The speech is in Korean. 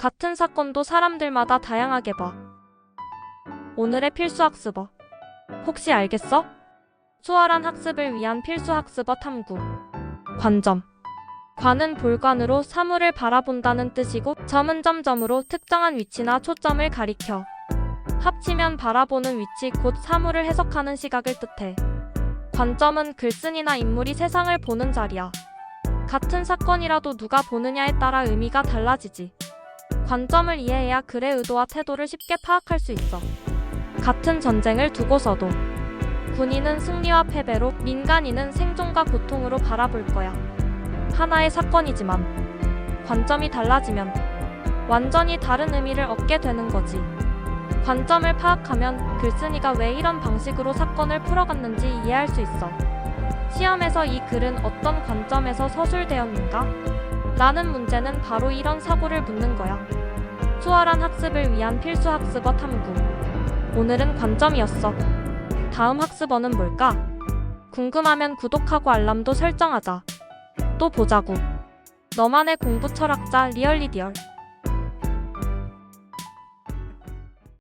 같은 사건도 사람들마다 다양하게 봐. 오늘의 필수 학습어. 혹시 알겠어? 수월한 학습을 위한 필수 학습어 탐구. 관점. 관은 볼관으로 사물을 바라본다는 뜻이고 점은 점점으로 특정한 위치나 초점을 가리켜. 합치면 바라보는 위치 곧 사물을 해석하는 시각을 뜻해. 관점은 글쓴이나 인물이 세상을 보는 자리야. 같은 사건이라도 누가 보느냐에 따라 의미가 달라지지. 관점을 이해해야 글의 의도와 태도를 쉽게 파악할 수 있어. 같은 전쟁을 두고서도 군인은 승리와 패배로 민간인은 생존과 고통으로 바라볼 거야. 하나의 사건이지만 관점이 달라지면 완전히 다른 의미를 얻게 되는 거지. 관점을 파악하면 글쓴이가 왜 이런 방식으로 사건을 풀어갔는지 이해할 수 있어. 시험에서 이 글은 어떤 관점에서 서술되었는가? 라는 문제는 바로 이런 사고를 묻는 거야. 수월한 학습을 위한 필수 학습어 탐구. 오늘은 관점이었어. 다음 학습어는 뭘까? 궁금하면 구독하고 알람도 설정하자. 또 보자고. 너만의 공부 철학자 리얼리디얼.